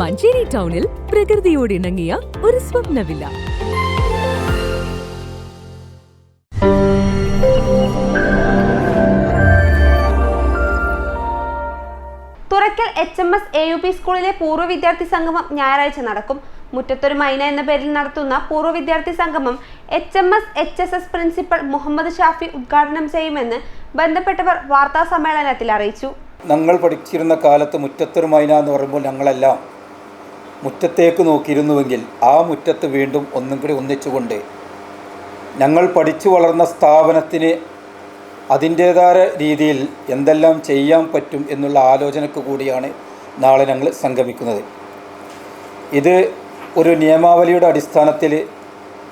മഞ്ചേരി ടൗണിൽ പ്രകൃതിയോട് ഇണങ്ങിയ ഒരു സ്വപ്നവില്ല. Thurakkal H M S A U P സ്കൂളിലെ പൂർവ വിദ്യാർത്ഥി സംഗമം ഞായറാഴ്ച നടക്കും. മുറ്റത്തൊരു മൈന എന്ന പേരിൽ നടത്തുന്ന പൂർവ വിദ്യാർത്ഥി സംഗമം H M S H S S principal Muhammad Shafi ഉദ്ഘാടനം ചെയ്യുമെന്ന് ബന്ധപ്പെട്ടവർ വാർത്താ സമ്മേളനത്തിൽ അറിയിച്ചു. ഞങ്ങൾ പഠിച്ചിരുന്ന കാലത്ത് മുറ്റത്തൊരു മൈന എന്ന് പറയുമ്പോൾ ഞങ്ങളെല്ലാം മുറ്റത്തേക്ക് നോക്കിയിരുന്നുവെങ്കിൽ ആ മുറ്റത്ത് വീണ്ടും ഒന്നും കൂടി ഒന്നിച്ചുകൊണ്ട് ഞങ്ങൾ പഠിച്ചു വളർന്ന സ്ഥാപനത്തിന് അതിന്റേതായ രീതിയിൽ എന്തെല്ലാം ചെയ്യാൻ പറ്റും എന്നുള്ള ആലോചനക്ക് കൂടിയാണ് നാളെ ഞങ്ങൾ സംഗമിക്കുന്നത്. ഇത് ഒരു നിയമാവലിയുടെ അടിസ്ഥാനത്തിൽ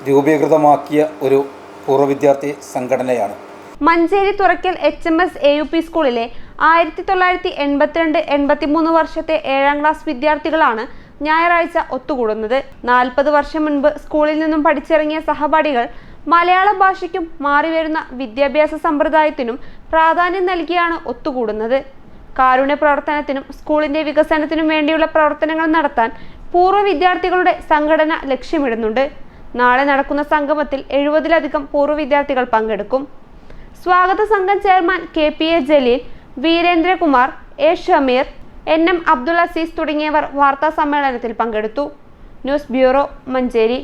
രൂപീകൃതമാക്കിയ ഒരു പൂർവ വിദ്യാർത്ഥി സംഘടനയാണ്. Manjeri Thurakkal H M S A U P സ്കൂളിലെ ആയിരത്തി തൊള്ളായിരത്തി എൺപത്തിരണ്ട് എൺപത്തിമൂന്ന് വർഷത്തെ ഏഴാം ക്ലാസ് വിദ്യാർത്ഥികളാണ് ഞായറാഴ്ച ഒത്തുകൂടുന്നത്. നാൽപ്പത് വർഷം മുൻപ് സ്കൂളിൽ നിന്നും പഠിച്ചിറങ്ങിയ സഹപാഠികൾ മലയാള ഭാഷയ്ക്കും മാറിവരുന്ന വിദ്യാഭ്യാസ സമ്പ്രദായത്തിനും പ്രാധാന്യം നൽകിയാണ് ഒത്തുകൂടുന്നത്. കാരുണ്യ പ്രവർത്തനത്തിനും സ്കൂളിന്റെ വികസനത്തിനും വേണ്ടിയുള്ള പ്രവർത്തനങ്ങൾ നടത്താൻ പൂർവ വിദ്യാർത്ഥികളുടെ സംഘടന ലക്ഷ്യമിടുന്നുണ്ട്. നാളെ നടക്കുന്ന സംഗമത്തിൽ എഴുപതിലധികം പൂർവ വിദ്യാർത്ഥികൾ പങ്കെടുക്കും. സ്വാഗത സംഘം chairman K P A Jaleel Veerendrakumar A. Shameer N. M. Abdul Azeez തുടങ്ങിയവർ വാർത്താ സമ്മേളനത്തിൽ പങ്കെടുത്തു. News bureau Manjeri.